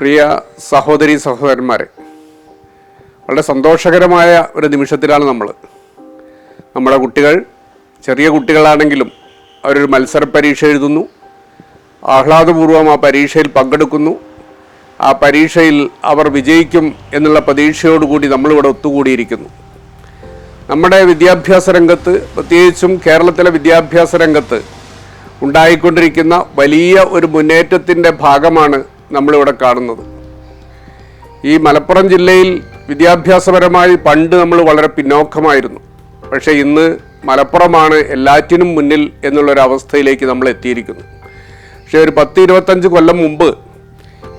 പ്രിയ സഹോദരി സഹോദരന്മാരെ വളരെ സന്തോഷകരമായ ഒരു നിമിഷത്തിലാണ് നമ്മൾ നമ്മുടെ കുട്ടികൾ ചെറിയ കുട്ടികളാണെങ്കിലും അവരൊരു മത്സര പരീക്ഷ എഴുതുന്നു. ആഹ്ലാദപൂർവം ആ പരീക്ഷയിൽ പങ്കെടുക്കുന്നു. ആ പരീക്ഷയിൽ അവർ വിജയിക്കും എന്നുള്ള പ്രതീക്ഷയോടുകൂടി നമ്മളിവിടെ ഒത്തുകൂടിയിരിക്കുന്നു. നമ്മുടെ വിദ്യാഭ്യാസ രംഗത്ത് പ്രത്യേകിച്ചും കേരളത്തിലെ വിദ്യാഭ്യാസ രംഗത്ത് ഉണ്ടായിക്കൊണ്ടിരിക്കുന്ന വലിയ ഒരു മുന്നേറ്റത്തിന്റെ ഭാഗമാണ് നമ്മളിവിടെ കാണുന്നത്. ഈ മലപ്പുറം ജില്ലയിൽ വിദ്യാഭ്യാസപരമായി പണ്ട് നമ്മൾ വളരെ പിന്നോക്കമായിരുന്നു. പക്ഷേ ഇന്ന് മലപ്പുറമാണ് എല്ലാറ്റിനും മുന്നിൽ എന്നുള്ളൊരവസ്ഥയിലേക്ക് നമ്മൾ എത്തിയിരിക്കുന്നു. പക്ഷേ ഒരു പത്ത് ഇരുപത്തഞ്ച് കൊല്ലം മുമ്പ്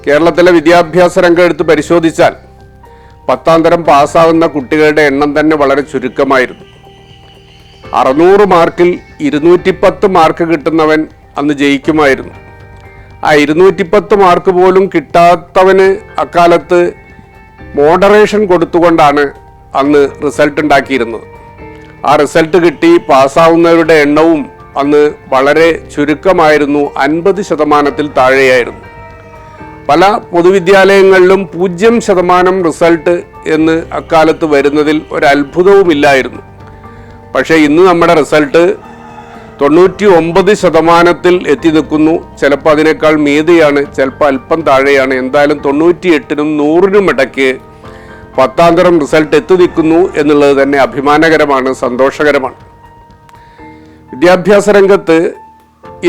കേരളത്തിലെ വിദ്യാഭ്യാസ രംഗം എടുത്ത് പരിശോധിച്ചാൽ പത്താം തരം പാസ്സാകുന്ന കുട്ടികളുടെ എണ്ണം തന്നെ വളരെ ചുരുക്കമായിരുന്നു. അറുന്നൂറ് മാർക്കിൽ ഇരുന്നൂറ്റിപ്പത്ത് മാർക്ക് കിട്ടുന്നവൻ അന്ന് ജയിക്കുമായിരുന്നു. ആ ഇരുന്നൂറ്റിപ്പത്ത് മാർക്ക് പോലും കിട്ടാത്തവന് അക്കാലത്ത് മോഡറേഷൻ കൊടുത്തുകൊണ്ടാണ് അന്ന് റിസൾട്ട് ഉണ്ടാക്കിയിരുന്നത്. ആ റിസൾട്ട് കിട്ടി പാസ്സാവുന്നവരുടെ എണ്ണവും അന്ന് വളരെ ചുരുക്കമായിരുന്നു അൻപത് ശതമാനത്തിൽ താഴെയായിരുന്നു. പല പൊതുവിദ്യാലയങ്ങളിലും പൂജ്യം ശതമാനം റിസൾട്ട് എന്ന് അക്കാലത്ത് വരുന്നതിൽ ഒരു പക്ഷേ ഇന്ന് നമ്മുടെ റിസൾട്ട് തൊണ്ണൂറ്റി ഒമ്പത് ശതമാനത്തിൽ എത്തി നിൽക്കുന്നു. ചിലപ്പോൾ അതിനേക്കാൾ മീതിയാണ് ചിലപ്പോൾ അല്പം താഴെയാണ്. എന്തായാലും തൊണ്ണൂറ്റി എട്ടിനും നൂറിനും ഇടയ്ക്ക് പത്താം തരം റിസൾട്ട് എത്തി നിൽക്കുന്നു എന്നുള്ളത് തന്നെ അഭിമാനകരമാണ് സന്തോഷകരമാണ്. വിദ്യാഭ്യാസ രംഗത്ത്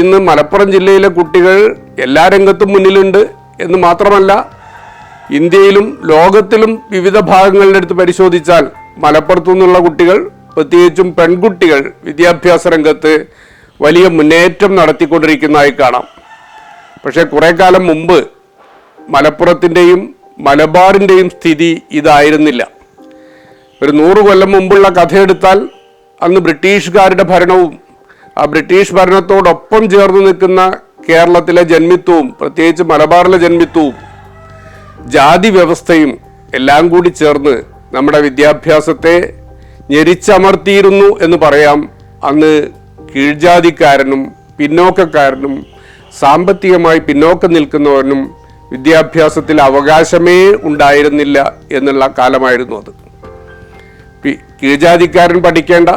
ഇന്ന് മലപ്പുറം ജില്ലയിലെ കുട്ടികൾ എല്ലാ രംഗത്തും മുന്നിലുണ്ട് എന്ന് മാത്രമല്ല ഇന്ത്യയിലും ലോകത്തിലും വിവിധ ഭാഗങ്ങളുടെ അടുത്ത് പരിശോധിച്ചാൽ മലപ്പുറത്തു നിന്നുള്ള കുട്ടികൾ പ്രത്യേകിച്ചും പെൺകുട്ടികൾ വിദ്യാഭ്യാസ രംഗത്ത് വലിയ മുന്നേറ്റം നടത്തിക്കൊണ്ടിരിക്കുന്നതായി കാണാം. പക്ഷേ കുറേ കാലം മുമ്പ് മലപ്പുറത്തിന്റെയും മലബാറിന്റെയും സ്ഥിതി ഇതായിരുന്നില്ല. ഒരു നൂറ് കൊല്ലം മുമ്പുള്ള കഥയെടുത്താൽ അന്ന് ബ്രിട്ടീഷുകാരുടെ ഭരണവും ആ ബ്രിട്ടീഷ് ഭരണത്തോടൊപ്പം ചേർന്ന് നിൽക്കുന്ന കേരളത്തിലെ ജന്മിത്വവും പ്രത്യേകിച്ച് മലബാറിലെ ജന്മിത്വവും ജാതി വ്യവസ്ഥയും എല്ലാം കൂടി ചേർന്ന് നമ്മുടെ വിദ്യാഭ്യാസത്തെ ഞെരിച്ചമർത്തിയിരുന്നു എന്ന് പറയാം അന്ന് കീഴ്ജാതിക്കാരനും പിന്നോക്കക്കാരനും സാമ്പത്തികമായി പിന്നോക്കം നിൽക്കുന്നവനും വിദ്യാഭ്യാസത്തിൽ അവകാശമേ ഉണ്ടായിരുന്നില്ല എന്നുള്ള കാലമായിരുന്നു അത്. കീഴ്ജാതിക്കാരൻ പഠിക്കേണ്ട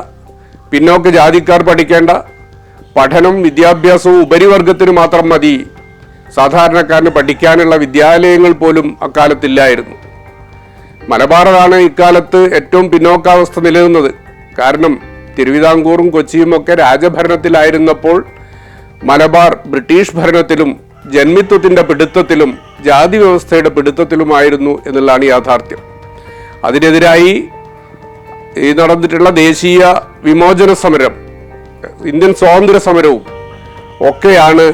പിന്നോക്ക ജാതിക്കാർ പഠിക്കേണ്ട പഠനം വിദ്യാഭ്യാസവും ഉപരിവർഗത്തിന് മാത്രം മതി. സാധാരണക്കാരന് പഠിക്കാനുള്ള വിദ്യാലയങ്ങൾ പോലും അക്കാലത്തില്ലായിരുന്നു. മലബാറാണ് ഇക്കാലത്ത് ഏറ്റവും പിന്നോക്കാവസ്ഥ നിലനിന്നത്. കാരണം തിരുവിതാംകൂറും കൊച്ചിയും ഒക്കെ രാജഭരണത്തിലായിരുന്നപ്പോൾ മലബാർ ബ്രിട്ടീഷ് ഭരണത്തിലും ജന്മിത്വത്തിന്റെ പിടുത്തത്തിലും ജാതി വ്യവസ്ഥയുടെ പിടുത്തത്തിലുമായിരുന്നു എന്നുള്ളതാണ് യാഥാർത്ഥ്യം. അതിനെതിരായി ഈ നടന്നിട്ടുള്ള ദേശീയ വിമോചന സമരം ഇന്ത്യൻ സ്വാതന്ത്ര്യ സമരവും ഒക്കെയാണ്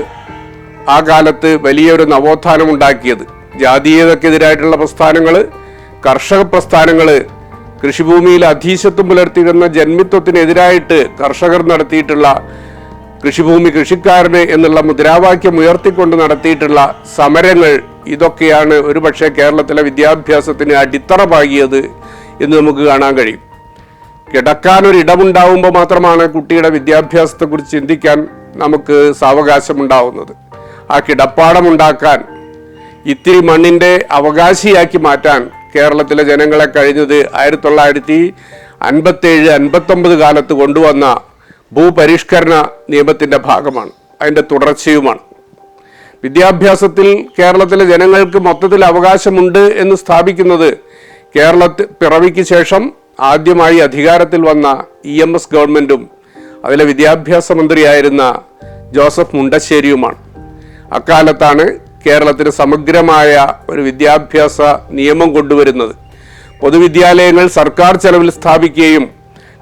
ആ കാലത്ത് വലിയൊരു നവോത്ഥാനം ഉണ്ടാക്കിയത് ജാതീയതക്കെതിരായിട്ടുള്ള പ്രസ്ഥാനങ്ങൾ കർഷക പ്രസ്ഥാനങ്ങൾ കൃഷിഭൂമിയിൽ അധീശത്വം പുലർത്തിയിരുന്ന ജന്മിത്വത്തിനെതിരായിട്ട് കർഷകർ നടത്തിയിട്ടുള്ള കൃഷിഭൂമി കൃഷിക്കാരന് എന്നുള്ള മുദ്രാവാക്യം ഉയർത്തിക്കൊണ്ട് നടത്തിയിട്ടുള്ള സമരങ്ങൾ ഇതൊക്കെയാണ് ഒരുപക്ഷെ കേരളത്തിലെ വിദ്യാഭ്യാസത്തിന് അടിത്തറ പാകിയത് എന്ന് നമുക്ക് കാണാൻ കഴിയും. കിടക്കാൻ ഒരു ഇടമുണ്ടാവുമ്പോൾ മാത്രമാണ് കുട്ടിയുടെ വിദ്യാഭ്യാസത്തെക്കുറിച്ച് ചിന്തിക്കാൻ നമുക്ക് സാവകാശം ഉണ്ടാവുന്നത് ആ കിടപ്പാടമുണ്ടാക്കാൻ ഇത്തിരി മണ്ണിന്റെ അവകാശിയാക്കി മാറ്റാൻ കേരളത്തിലെ ജനങ്ങളെ കഴിഞ്ഞത് ആയിരത്തി തൊള്ളായിരത്തി അൻപത്തേഴ് അൻപത്തൊമ്പത് കാലത്ത് കൊണ്ടുവന്ന ഭൂപരിഷ്കരണ നിയമത്തിന്റെ ഭാഗമാണ്. അതിന്റെ തുടർച്ചയുമാണ്. വിദ്യാഭ്യാസത്തിൽ കേരളത്തിലെ ജനങ്ങൾക്ക് മൊത്തത്തിൽ അവകാശമുണ്ട് എന്ന് സ്ഥാപിക്കുന്നത് കേരളത്തിൽ പിറവിക്ക് ശേഷം ആദ്യമായി അധികാരത്തിൽ വന്ന ഇ എം എസ് ഗവൺമെന്റും അതിലെ വിദ്യാഭ്യാസ മന്ത്രിയായിരുന്ന ജോസഫ് മുണ്ടശ്ശേരിയുമാണ്. അക്കാലത്താണ് കേരളത്തിന് സമഗ്രമായ ഒരു വിദ്യാഭ്യാസ നിയമം കൊണ്ടുവരുന്നത്. പൊതുവിദ്യാലയങ്ങൾ സർക്കാർ ചെലവിൽ സ്ഥാപിക്കുകയും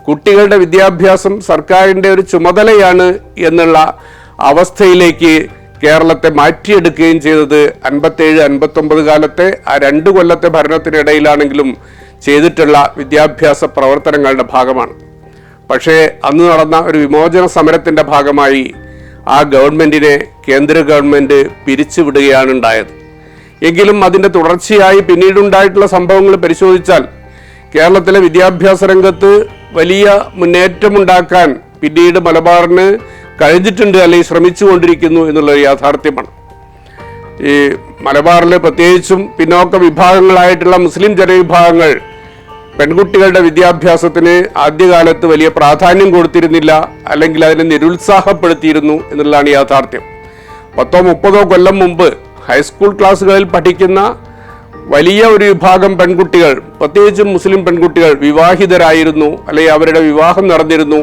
കുട്ടികളുടെ വിദ്യാഭ്യാസം സർക്കാരിന്റെ ഒരു ചുമതലയാണ് എന്നുള്ള അവസ്ഥയിലേക്ക് കേരളത്തെ മാറ്റിയെടുക്കുകയും ചെയ്തത് അൻപത്തേഴ് അൻപത്തൊമ്പത് കാലത്തെ ആ രണ്ട് കൊല്ലത്തെ ഭരണത്തിനിടയിലാണെങ്കിലും ചെയ്തിട്ടുള്ള വിദ്യാഭ്യാസ പ്രവർത്തനങ്ങളുടെ ഭാഗമാണ്. പക്ഷേ അന്ന് നടന്ന ഒരു വിമോചന സമരത്തിന്റെ ഭാഗമായി ആ ഗവൺമെന്റിനെ കേന്ദ്ര ഗവൺമെന്റ് പിരിച്ചുവിടുകയാണ് ഉണ്ടായത് എങ്കിലും അതിന്റെ തുടർച്ചയായി പിന്നീടുണ്ടായിട്ടുള്ള സംഭവങ്ങൾ പരിശോധിച്ചാൽ കേരളത്തിലെ വിദ്യാഭ്യാസ രംഗത്ത് വലിയ മുന്നേറ്റമുണ്ടാക്കാൻ പിന്നീട് മലബാറിന് കഴിഞ്ഞിട്ടുണ്ട് അല്ലെങ്കിൽ ശ്രമിച്ചുകൊണ്ടിരിക്കുന്നു എന്നുള്ള ഒരു യാഥാർത്ഥ്യമാണ്. ഈ മലബാറിൽ പ്രത്യേകിച്ചും പിന്നോക്ക വിഭാഗങ്ങളായിട്ടുള്ള മുസ്ലിം ജനവിഭാഗങ്ങൾ പെൺകുട്ടികളുടെ വിദ്യാഭ്യാസത്തിന് ആദ്യകാലത്ത് വലിയ പ്രാധാന്യം കൊടുത്തിരുന്നില്ല അല്ലെങ്കിൽ അതിനെ നിരുത്സാഹപ്പെടുത്തിയിരുന്നു എന്നുള്ളതാണ് യാഥാർത്ഥ്യം. പത്തോ മുപ്പതോ കൊല്ലം മുമ്പ് ഹൈസ്കൂൾ ക്ലാസ്സുകളിൽ പഠിക്കുന്ന വലിയ ഒരു വിഭാഗം പെൺകുട്ടികൾ പ്രത്യേകിച്ചും മുസ്ലിം പെൺകുട്ടികൾ വിവാഹിതരായിരുന്നു അല്ലെങ്കിൽ അവരുടെ വിവാഹം നടന്നിരുന്നു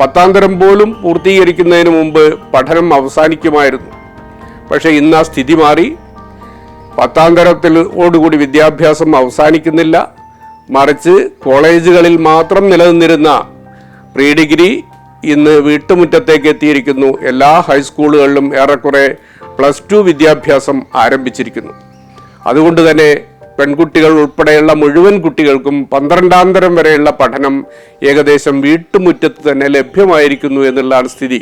പത്താം തരം പോലും പൂർത്തീകരിക്കുന്നതിന് മുമ്പ് പഠനം അവസാനിക്കുമായിരുന്നു. പക്ഷേ ഇന്ന് ആ സ്ഥിതി മാറി. പത്താം തരത്തിലോടുകൂടി വിദ്യാഭ്യാസം അവസാനിക്കുന്നില്ല. മറിച്ച് കോളേജുകളിൽ മാത്രം നിലനിന്നിരുന്ന പ്രീ ഡിഗ്രി ഇന്ന് വീട്ടുമുറ്റത്തേക്ക് എത്തിയിരിക്കുന്നു. എല്ലാ ഹൈസ്കൂളുകളിലും ഏറെക്കുറെ പ്ലസ് ടു വിദ്യാഭ്യാസം ആരംഭിച്ചിരിക്കുന്നു. അതുകൊണ്ട് തന്നെ പെൺകുട്ടികൾ ഉൾപ്പെടെയുള്ള മുഴുവൻ കുട്ടികൾക്കും പന്ത്രണ്ടാം തരം വരെയുള്ള പഠനം ഏകദേശം വീട്ടുമുറ്റത്ത് തന്നെ ലഭ്യമായിരിക്കുന്നു എന്നുള്ളതാണ് സ്ഥിതി.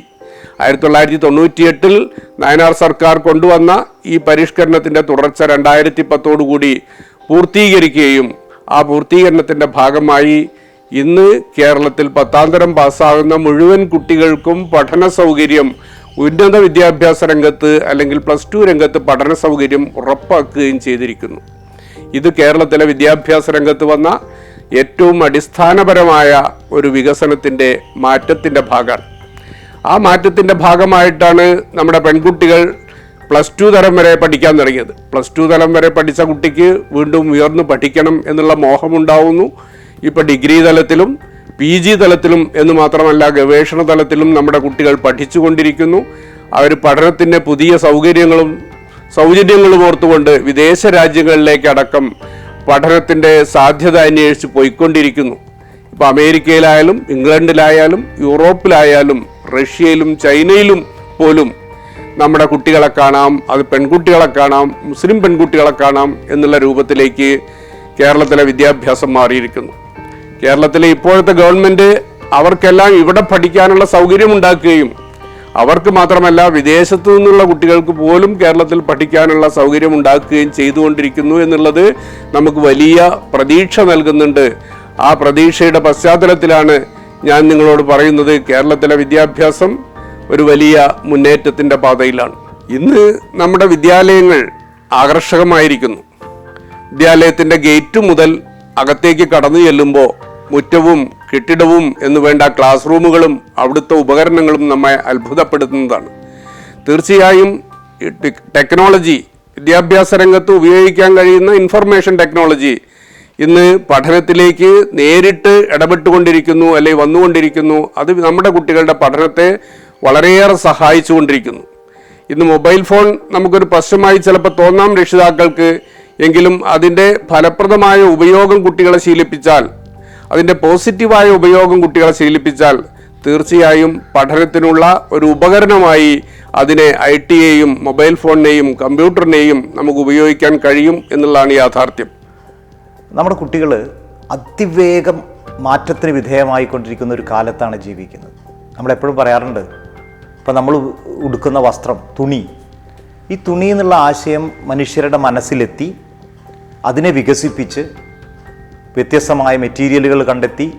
ആയിരത്തി തൊള്ളായിരത്തി തൊണ്ണൂറ്റിയെട്ടിൽ നയനാർ സർക്കാർ കൊണ്ടുവന്ന ഈ പരിഷ്കരണത്തിന്റെ തുടർച്ച രണ്ടായിരത്തി പത്തോടുകൂടി പൂർത്തീകരിക്കുകയും ആ പൂർത്തീകരണത്തിന്റെ ഭാഗമായി ഇന്ന് കേരളത്തിൽ പത്താം തരം പാസ്സാകുന്ന മുഴുവൻ കുട്ടികൾക്കും പഠന സൗകര്യം ഉന്നത വിദ്യാഭ്യാസ രംഗത്ത് അല്ലെങ്കിൽ പ്ലസ് ടു രംഗത്ത് പഠന സൗകര്യം ഉറപ്പാക്കുകയും ചെയ്തിരിക്കുന്നു. ഇത് കേരളത്തിലെ വിദ്യാഭ്യാസ രംഗത്ത് വന്ന ഏറ്റവും അടിസ്ഥാനപരമായ ഒരു വികസനത്തിന്റെ മാറ്റത്തിന്റെ ഭാഗമാണ്. ആ മാറ്റത്തിന്റെ ഭാഗമായിട്ടാണ് നമ്മുടെ പെൺകുട്ടികൾ പ്ലസ് ടു തലം വരെ പഠിക്കാൻ തുടങ്ങിയത്. പ്ലസ് ടു തലം വരെ പഠിച്ച കുട്ടിക്ക് വീണ്ടും ഉയർന്നു പഠിക്കണം എന്നുള്ള മോഹമുണ്ടാവുന്നു. ഇപ്പം ഡിഗ്രി തലത്തിലും പി ജി തലത്തിലും എന്ന് മാത്രമല്ല ഗവേഷണ തലത്തിലും നമ്മുടെ കുട്ടികൾ പഠിച്ചുകൊണ്ടിരിക്കുന്നു. അവർ പഠനത്തിന്റെ പുതിയ സൗകര്യങ്ങളും സൗജന്യങ്ങളും ഓർത്തുകൊണ്ട് വിദേശ രാജ്യങ്ങളിലേക്കടക്കം പഠനത്തിന്റെ സാധ്യത അന്വേഷിച്ച് പോയിക്കൊണ്ടിരിക്കുന്നു. ഇപ്പം അമേരിക്കയിലായാലും ഇംഗ്ലണ്ടിലായാലും യൂറോപ്പിലായാലും റഷ്യയിലും ചൈനയിലും പോലും നമ്മുടെ കുട്ടികളെ കാണാം അത് പെൺകുട്ടികളെ കാണാം മുസ്ലിം പെൺകുട്ടികളെ കാണാം എന്നുള്ള രൂപത്തിലേക്ക് കേരളത്തിലെ വിദ്യാഭ്യാസം മാറിയിരിക്കുന്നു. കേരളത്തിലെ ഇപ്പോഴത്തെ ഗവൺമെന്റ് അവർക്കെല്ലാം ഇവിടെ പഠിക്കാനുള്ള സൗകര്യം ഉണ്ടാക്കുകയും അവർക്ക് മാത്രമല്ല വിദേശത്തു നിന്നുള്ള കുട്ടികൾക്ക് പോലും കേരളത്തിൽ പഠിക്കാനുള്ള സൗകര്യം ഉണ്ടാക്കുകയും ചെയ്തുകൊണ്ടിരിക്കുന്നു എന്നുള്ളത് നമുക്ക് വലിയ പ്രതീക്ഷ നൽകുന്നുണ്ട്. ആ പ്രതീക്ഷയുടെ പശ്ചാത്തലത്തിലാണ് ഞാൻ നിങ്ങളോട് പറയുന്നത് കേരളത്തിലെ വിദ്യാഭ്യാസം ഒരു വലിയ മുന്നേറ്റത്തിന്റെ പാതയിലാണ്. ഇന്ന് നമ്മുടെ വിദ്യാലയങ്ങൾ ആകർഷകമായിരിക്കുന്നു. വിദ്യാലയത്തിന്റെ ഗേറ്റ് മുതൽ അകത്തേക്ക് കടന്നു ചെല്ലുമ്പോൾ മുറ്റവും കെട്ടിടവും എന്ന് വേണ്ട ക്ലാസ് റൂമുകളും അവിടുത്തെ ഉപകരണങ്ങളും നമ്മെ അത്ഭുതപ്പെടുത്തുന്നതാണ്. തീർച്ചയായും ടെക്നോളജി വിദ്യാഭ്യാസ രംഗത്ത് ഉപയോഗിക്കാൻ കഴിയുന്ന ഇൻഫർമേഷൻ ടെക്നോളജി ഇന്ന് പഠനത്തിലേക്ക് നേരിട്ട് ഇടപെട്ടുകൊണ്ടിരിക്കുന്നു അല്ലെങ്കിൽ വന്നുകൊണ്ടിരിക്കുന്നു. അത് നമ്മുടെ കുട്ടികളുടെ പഠനത്തെ വളരെയേറെ സഹായിച്ചുകൊണ്ടിരിക്കുന്നു. ഇന്ന് മൊബൈൽ ഫോൺ നമുക്കൊരു പ്രശ്നമായി ചിലപ്പോൾ തോന്നാം രക്ഷിതാക്കൾക്ക്. എങ്കിലും അതിന്റെ ഫലപ്രദമായ ഉപയോഗം കുട്ടികളെ ശീലിപ്പിച്ചാൽ അതിന്റെ പോസിറ്റീവായ ഉപയോഗം കുട്ടികളെ ശീലിപ്പിച്ചാൽ തീർച്ചയായും പഠനത്തിനുള്ള ഒരു ഉപകരണമായി അതിനെ ഐ ടിയെയും മൊബൈൽ ഫോണിനെയും കമ്പ്യൂട്ടറിനെയും നമുക്ക് ഉപയോഗിക്കാൻ കഴിയും എന്നുള്ളതാണ് യാഥാർത്ഥ്യം. നമ്മുടെ കുട്ടികൾ അതിവേഗം മാറ്റത്തിന് വിധേയമായിക്കൊണ്ടിരിക്കുന്ന ഒരു കാലത്താണ് ജീവിക്കുന്നത്. നമ്മളെപ്പോഴും പറയാറുണ്ട് ഇപ്പം നമ്മൾ ഉടുക്കുന്ന വസ്ത്രം തുണി. ഈ തുണി എന്നുള്ള ആശയം മനുഷ്യരുടെ മനസ്സിലെത്തി അതിനെ വികസിപ്പിച്ച് വ്യത്യസ്തമായ മെറ്റീരിയലുകൾ കണ്ടെത്തി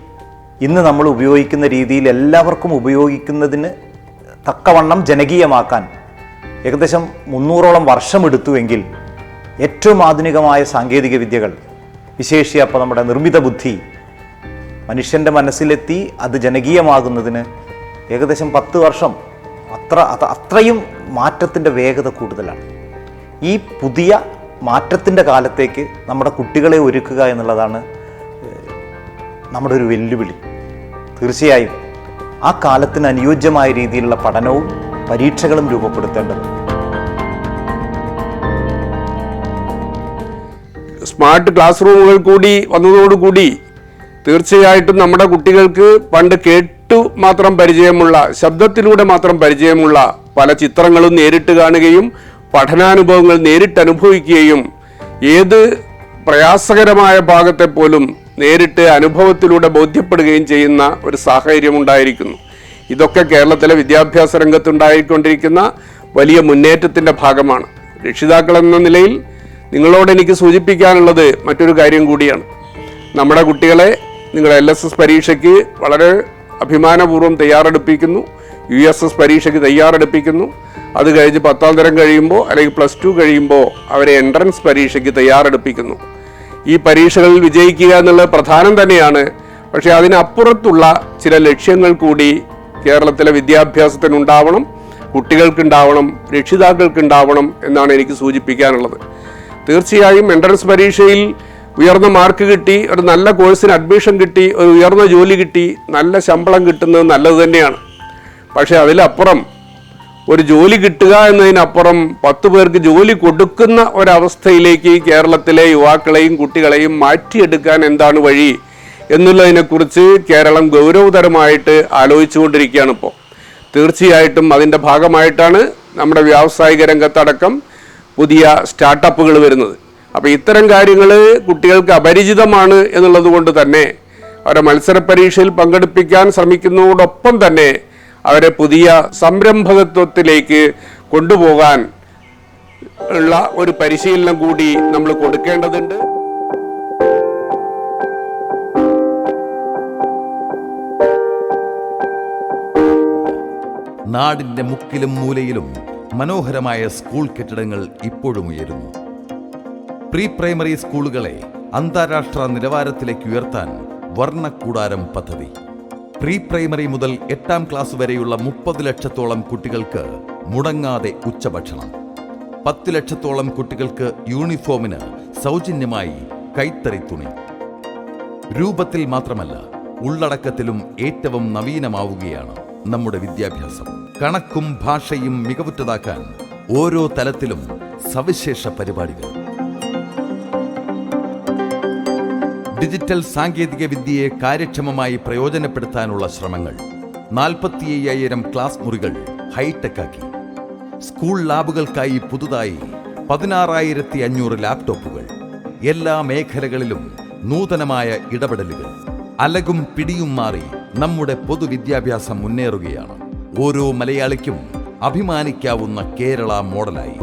ഇന്ന് നമ്മൾ ഉപയോഗിക്കുന്ന രീതിയിൽ എല്ലാവർക്കും ഉപയോഗിക്കുന്നതിന് തക്കവണ്ണം ജനകീയമാക്കാൻ ഏകദേശം മുന്നൂറോളം വർഷമെടുത്തുവെങ്കിൽ ഏറ്റവും ആധുനികമായ സാങ്കേതിക വിദ്യകൾ വിശേഷി അപ്പോൾ നമ്മുടെ നിർമ്മിത ബുദ്ധി മനുഷ്യന്റെ മനസ്സിലെത്തി അത് ജനകീയമാകുന്നതിന് ഏകദേശം പത്ത് വർഷം അത്ര അത് അത്രയും മാറ്റത്തിന്റെ വേഗത കൂടുതലാണ്. ഈ പുതിയ മാറ്റത്തിന്റെ കാലത്തേക്ക് നമ്മുടെ കുട്ടികളെ ഒരുക്കുക എന്നുള്ളതാണ് നമ്മുടെ ഒരു വെല്ലുവിളി. തീർച്ചയായും ആ കാലത്തിന് അനുയോജ്യമായ രീതിയിലുള്ള പഠനവും പരീക്ഷകളും രൂപപ്പെടുത്തേണ്ടത് സ്മാർട്ട് ക്ലാസ് റൂമുകൾ കൂടി വന്നതോടുകൂടി തീർച്ചയായിട്ടും നമ്മുടെ കുട്ടികൾക്ക് പണ്ട് കേട്ടു മാത്രം പരിചയമുള്ള ശബ്ദത്തിലൂടെ മാത്രം പരിചയമുള്ള പല ചിത്രങ്ങളും നേരിട്ട് കാണുകയും പഠനാനുഭവങ്ങൾ നേരിട്ട് അനുഭവിക്കുകയും ഏത് പ്രയാസകരമായ ഭാഗത്തെ പോലും നേരിട്ട് അനുഭവത്തിലൂടെ ബോധ്യപ്പെടുകയും ചെയ്യുന്ന ഒരു സാഹചര്യം ഉണ്ടായിരിക്കുന്നു. ഇതൊക്കെ കേരളത്തിലെ വിദ്യാഭ്യാസ രംഗത്തുണ്ടായിക്കൊണ്ടിരിക്കുന്ന വലിയ മുന്നേറ്റത്തിന്റെ ഭാഗമാണ്. രക്ഷിതാക്കൾ എന്ന നിലയിൽ നിങ്ങളോട് എനിക്ക് സൂചിപ്പിക്കാനുള്ളത് മറ്റൊരു കാര്യം കൂടിയാണ്. നമ്മുടെ കുട്ടികളെ നിങ്ങൾ എൽ എസ് എസ് പരീക്ഷയ്ക്ക് വളരെ അഭിമാനപൂർവം തയ്യാറെടുപ്പിക്കുന്നു. യു എസ് എസ് പരീക്ഷയ്ക്ക് തയ്യാറെടുപ്പിക്കുന്നു. അത് കഴിഞ്ഞ് പത്താം തരം കഴിയുമ്പോൾ അല്ലെങ്കിൽ പ്ലസ് ടു കഴിയുമ്പോൾ അവരെ എൻട്രൻസ് പരീക്ഷയ്ക്ക് തയ്യാറെടുപ്പിക്കുന്നു. ഈ പരീക്ഷകളിൽ വിജയിക്കുക എന്നുള്ളത് പ്രധാനം തന്നെയാണ്. പക്ഷേ അതിനപ്പുറത്തുള്ള ചില ലക്ഷ്യങ്ങൾ കൂടി കേരളത്തിലെ വിദ്യാഭ്യാസത്തിനുണ്ടാവണം കുട്ടികൾക്കുണ്ടാവണം രക്ഷിതാക്കൾക്കുണ്ടാവണം എന്നാണ് എനിക്ക് സൂചിപ്പിക്കാനുള്ളത്. തീർച്ചയായും എൻട്രൻസ് പരീക്ഷയിൽ ഉയർന്ന മാർക്ക് കിട്ടി ഒരു നല്ല കോഴ്സിന് അഡ്മിഷൻ കിട്ടി ഒരു ഉയർന്ന ജോലി കിട്ടി നല്ല ശമ്പളം കിട്ടുന്നത് നല്ലത് തന്നെയാണ്. പക്ഷേ അതിലപ്പുറം ഒരു ജോലി കിട്ടുക എന്നതിനപ്പുറം പത്ത് പേർക്ക് ജോലി കൊടുക്കുന്ന ഒരവസ്ഥയിലേക്ക് കേരളത്തിലെ യുവാക്കളെയും കുട്ടികളെയും മാറ്റിയെടുക്കാൻ എന്താണ് വഴി എന്നുള്ളതിനെക്കുറിച്ച് കേരളം ഗൗരവതരമായിട്ട് ആലോചിച്ചുകൊണ്ടിരിക്കുകയാണ് ഇപ്പോൾ. തീർച്ചയായിട്ടും അതിന്റെ ഭാഗമായിട്ടാണ് നമ്മുടെ വ്യാവസായിക രംഗത്തടക്കം പുതിയ സ്റ്റാർട്ടപ്പുകൾ വരുന്നത്. അപ്പോൾ ഇത്തരം കാര്യങ്ങൾ കുട്ടികൾക്ക് അപരിചിതമാണ് എന്നുള്ളത് കൊണ്ട് തന്നെ അവരെ മത്സര പരീക്ഷയിൽ പങ്കെടുപ്പിക്കാൻ ശ്രമിക്കുന്നതോടൊപ്പം തന്നെ അവരെ പുതിയ സംരംഭകത്വത്തിലേക്ക് കൊണ്ടുപോകാൻ ഉള്ള ഒരു പരിശീലനം കൂടി നമ്മൾ കൊടുക്കേണ്ടതുണ്ട്. നാടിന്റെ മുക്കിലും മൂലയിലും മനോഹരമായ സ്കൂൾ കെട്ടിടങ്ങൾ ഇപ്പോഴും ഉയരുന്നു. പ്രീ പ്രൈമറി സ്കൂളുകളെ അന്താരാഷ്ട്ര നിലവാരത്തിലേക്ക് ഉയർത്താൻ വർണക്കൂടാരം പദ്ധതി. പ്രീ പ്രൈമറി മുതൽ എട്ടാം ക്ലാസ് വരെയുള്ള മുപ്പത് ലക്ഷത്തോളം കുട്ടികൾക്ക് മുടങ്ങാതെ ഉച്ചഭക്ഷണം. പത്ത് ലക്ഷത്തോളം കുട്ടികൾക്ക് യൂണിഫോമിന് സൗജന്യമായി കൈത്തറി തുണി. രൂപത്തിൽ മാത്രമല്ല ഉള്ളടക്കത്തിലും ഏറ്റവും നവീനമാവുകയാണ് നമ്മുടെ വിദ്യാഭ്യാസം. കണക്കും ഭാഷയും മികവുറ്റതാക്കാൻ ഓരോ തലത്തിലും സവിശേഷ പരിപാടികൾ. ഡിജിറ്റൽ സാങ്കേതിക വിദ്യയെ കാര്യക്ഷമമായി പ്രയോജനപ്പെടുത്താനുള്ള ശ്രമങ്ങൾ. നാൽപ്പത്തി അയ്യായിരം ക്ലാസ് മുറികൾ ഹൈടെക് ആക്കി. സ്കൂൾ ലാബുകൾക്കായി പുതുതായി പതിനാറായിരത്തി അഞ്ഞൂറ് ലാപ്ടോപ്പുകൾ. എല്ലാ മേഖലകളിലും നൂതനമായ ഇടപെടലുകൾ. അലകും പിടിയും മാറി നമ്മുടെ പൊതുവിദ്യാഭ്യാസം മുന്നേറുകയാണ്. ഓരോ മലയാളിക്കും അഭിമാനിക്കാവുന്ന കേരള മോഡലായി.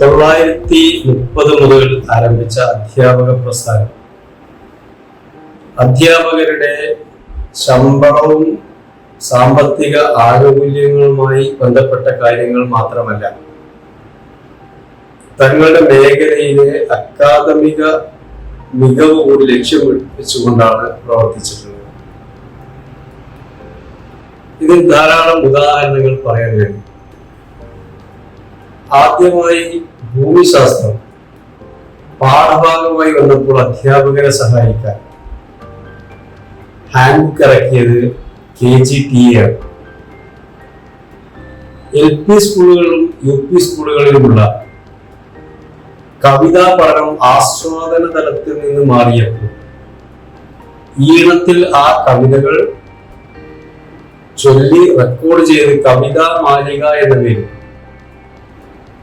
തൊള്ളായിരത്തി മുപ്പത് മുതൽ ആരംഭിച്ച അധ്യാപക പ്രസ്ഥാനം. അധ്യാപകരുടെ ശമ്പളവും സാമ്പത്തിക ആനുകൂല്യങ്ങളുമായി ബന്ധപ്പെട്ട കാര്യങ്ങൾ മാത്രമല്ല തങ്ങളുടെ മേഖലയിലെ അക്കാദമിക മികവ് കൂടി ലക്ഷ്യം വെച്ചുകൊണ്ടാണ് പ്രവർത്തിച്ചിട്ടുള്ളത്. ഇതിൽ ധാരാളം ഉദാഹരണങ്ങൾ പറയാൻ കഴിയും. ആദ്യമായി ഭൂമിശാസ്ത്രം പാഠഭാഗമായി വന്നപ്പോൾ അധ്യാപകരെ സഹായിക്കാൻ ഹാൻഡ് ബുക്ക് ഇറക്കിയത് കെ ജി ടി ആണ്. എൽ പി സ്കൂളുകളിലും യു പി സ്കൂളുകളിലുമുള്ള കവിതാ പഠനം ആസ്വാദന തലത്തിൽ നിന്ന് മാറിയപ്പോൾ ഈണത്തിൽ ആ കവിതകൾ ചൊല്ലി റെക്കോർഡ് ചെയ്ത് കവിതാ മാലിക എന്ന പേരിൽ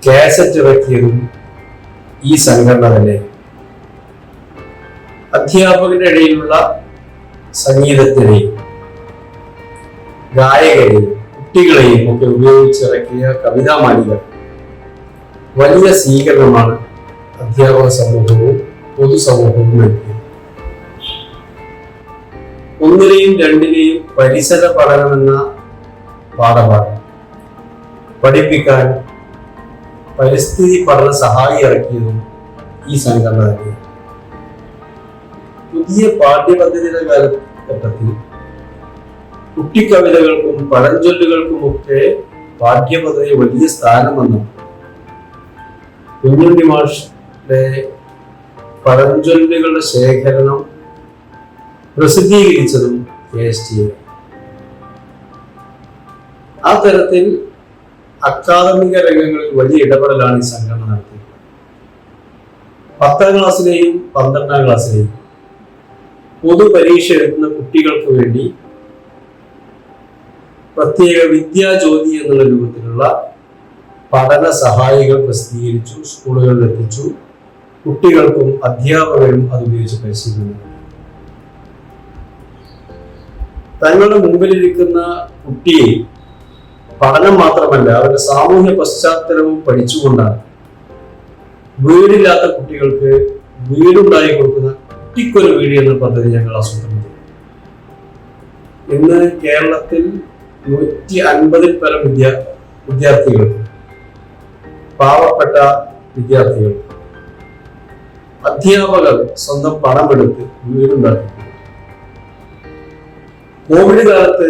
കാസറ്റ് ഇറക്കിയതും ഈ സംഘടന തന്നെ. അധ്യാപകരുടെ ഇടയിലുള്ള സംഗീതത്തിനെയും ഗായകരെയും കുട്ടികളെയും ഒക്കെ ഉപയോഗിച്ചിറക്കിയ കവിതാ മാലിക വലിയ സ്വീകരണമാണ് അധ്യാപക സമൂഹവും പൊതുസമൂഹവും നൽകിയത്. ഒന്നിനെയും രണ്ടിനെയും പരിസര പഠനമെന്ന പാഠഭാഗം പഠിപ്പിക്കാൻ പരിസ്ഥിതി പഠന സഹായി ഇറക്കിയതും ഈ സംഘടന തന്നെയാണ് പുതിയ പാഠ്യപദ്ധതിയുടെ കാലഘട്ടത്തിൽ കുട്ടിക്കവിതകൾക്കും പഴഞ്ചൊല്ലുകൾക്കുമൊക്കെ പാഠ്യപദ്ധതി വലിയ സ്ഥാനം വന്നു കുഞ്ഞുണ്ണി മാഷിന്റെ പഴഞ്ചൊല്ലുകളുടെ ശേഖരണം പ്രസിദ്ധീകരിച്ചതും കെ എസ് ടി ആ തരത്തിൽ അക്കാദമിക രംഗങ്ങളിൽ വലിയ ഇടപെടലാണ് ഈ സംഘടന നടത്തിയത് പത്താം ക്ലാസ്സിലെയും പന്ത്രണ്ടാം ക്ലാസ്സിലെയും പൊതുപരീക്ഷ എഴുതുന്ന കുട്ടികൾക്ക് വേണ്ടി പ്രത്യേക വിദ്യാജ്യോതി എന്നുള്ള രൂപത്തിലുള്ള പഠന സഹായികൾ പ്രസിദ്ധീകരിച്ചു സ്കൂളുകളിൽ എത്തിച്ചു കുട്ടികൾക്കും അധ്യാപകരും അത് ഉപയോഗിച്ച് പരിശീലനം. തങ്ങളുടെ മുമ്പിലിരിക്കുന്ന കുട്ടിയെ പഠനം മാത്രമല്ല അവരുടെ സാമൂഹ്യ പശ്ചാത്തലവും പഠിച്ചുകൊണ്ടാണ്. വീടില്ലാത്ത കുട്ടികൾക്ക് വീടുണ്ടായി കൊടുക്കുന്ന കുട്ടിക്കൊരു വീട് എന്ന പദ്ധതി ഞങ്ങൾ ആസൂത്രണം ചെയ്തു. ഇന്ന് കേരളത്തിൽ നൂറ്റി അൻപതിൽ പരം വിദ്യാ വിദ്യാർത്ഥികൾ പാവപ്പെട്ട വിദ്യാർത്ഥികൾ അധ്യാപകർ സ്വന്തം പണമെടുത്ത് വീടുണ്ടാക്കി. കോവിഡ് കാലത്ത്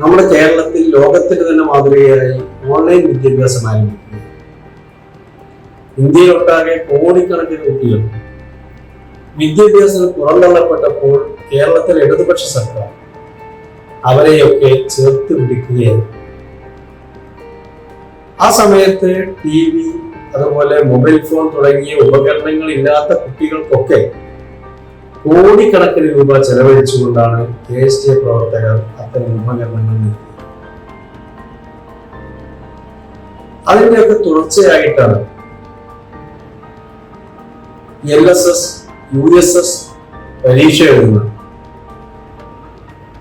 നമ്മുടെ കേരളത്തിൽ ലോകത്തിന് തന്നെ മാതൃകയായി ഓൺലൈൻ വിദ്യാഭ്യാസം ആരംഭിക്കുന്നു. ഇന്ത്യയിലൊട്ടാകെ കോടിക്കണക്കിന് കുട്ടികൾ വിദ്യാഭ്യാസം പുറന്തള്ളപ്പെട്ടപ്പോൾ കേരളത്തിലെ ഇടതുപക്ഷ സർക്കാർ അവരെയൊക്കെ ചേർത്ത് പിടിക്കുകയായിരുന്നു. ആ സമയത്ത് ടി വി അതുപോലെ മൊബൈൽ ഫോൺ തുടങ്ങിയ ഉപകരണങ്ങൾ ഇല്ലാത്ത കുട്ടികൾക്കൊക്കെ കോടിക്കണക്കിന് രൂപ ചെലവഴിച്ചുകൊണ്ടാണ് കെ എസ് ടി പ്രവർത്തകർ അത്തരം ഉപകരണങ്ങൾ അതിന്റെയൊക്കെ തുടർച്ചയായിട്ടാണ് L S S U S S പരീക്ഷ എഴുതുന്നത്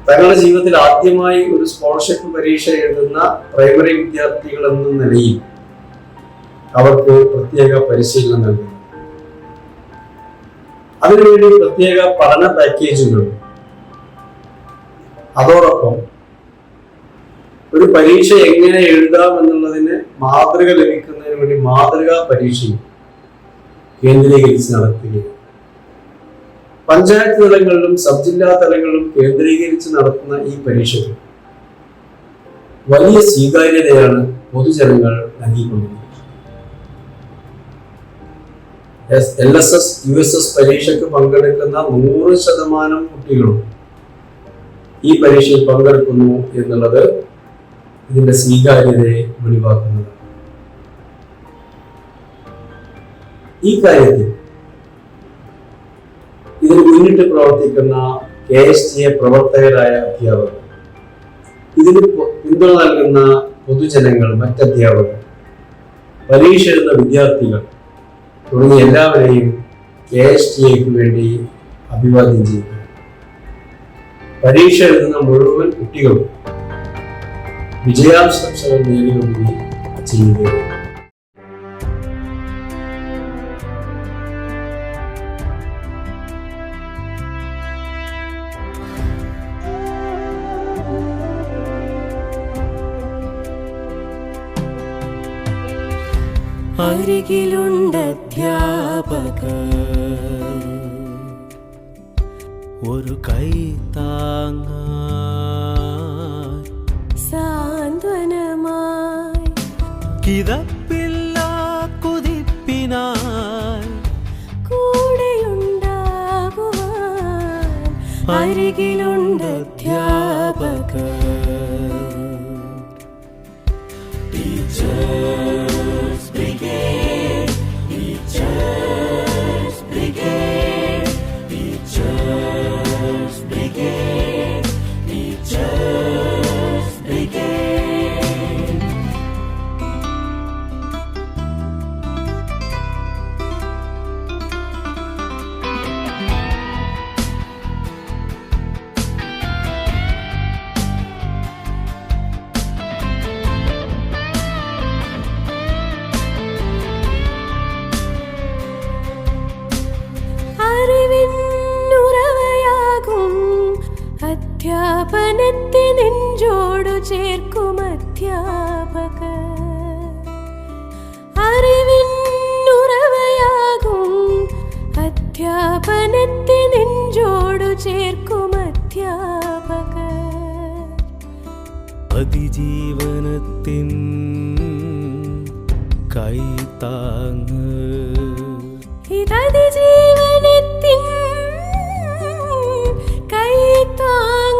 തങ്ങളുടെ ജീവിതത്തിൽ ആദ്യമായി ഒരു സ്കോളർഷിപ്പ് പരീക്ഷ എഴുതുന്ന പ്രൈമറി വിദ്യാർത്ഥികൾ എന്ന നിലയിൽ അവർക്ക് പ്രത്യേക പരിശീലനം നൽകുന്നു. അതിനുവേണ്ടി പ്രത്യേക പഠന പാക്കേജുകൾ അതോടൊപ്പം ഒരു പരീക്ഷ എങ്ങനെ എഴുതാം എന്നുള്ളതിന് മാതൃക ലഭിക്കുന്നതിന് വേണ്ടി മാതൃകാ പരീക്ഷയും കേന്ദ്രീകരിച്ച് നടത്തുകയാണ്. പഞ്ചായത്ത് തലങ്ങളിലും സബ് ജില്ലാ തലങ്ങളിലും കേന്ദ്രീകരിച്ച് നടത്തുന്ന ഈ പരീക്ഷകൾ വലിയ സ്വീകാര്യതയാണ് പൊതുജനങ്ങൾ നൽകിക്കൊണ്ടിരിക്കുന്നത്. L S S U S S പരീക്ഷയ്ക്ക് പങ്കെടുക്കുന്ന നൂറ് ശതമാനം കുട്ടികളും ഈ പരീക്ഷയിൽ പങ്കെടുക്കുന്നു എന്നുള്ളത് ഇതിന്റെ സ്വീകാര്യതയെ വെളിവാക്കുന്നതാണ് ഈ കാര്യത്തിൽ ഇതിന് മുന്നിട്ട് പ്രവർത്തിക്കുന്ന കെ എസ് ടി എ പ്രവർത്തകരായ അധ്യാപകർ ഇതിന് പിന്തുണ നൽകുന്ന പൊതുജനങ്ങൾ മറ്റധ്യാപകർ പരീക്ഷ എഴുതുന്ന വിദ്യാർത്ഥികൾ തുടങ്ങിയ എല്ലാവരെയും കെ എസ് ടി എക്ക് വേണ്ടി അഭിവാദ്യം ചെയ്യുക പരീക്ഷ എഴുതുന്ന മുഴുവൻ കുട്ടികളും വിജയാംശംസകൾ നേടിയൊടുങ്ങി ചെയ്യുകയാണ് അരികിലുണ്ടധ്യാപക ഒരു കൈ താങ്ങ സാന്ത്വനമായി. കിതപ്പില്ല കുതിപ്പിനായി കൂടെയുണ്ടാകുവാൻ അരികിലുണ്ടധ്യാപക Teachers അതിജീവനത്തിൻ കൈത്താങ്ങ് ഇതതിജീവനത്തിൻ കൈത്താങ്ങ്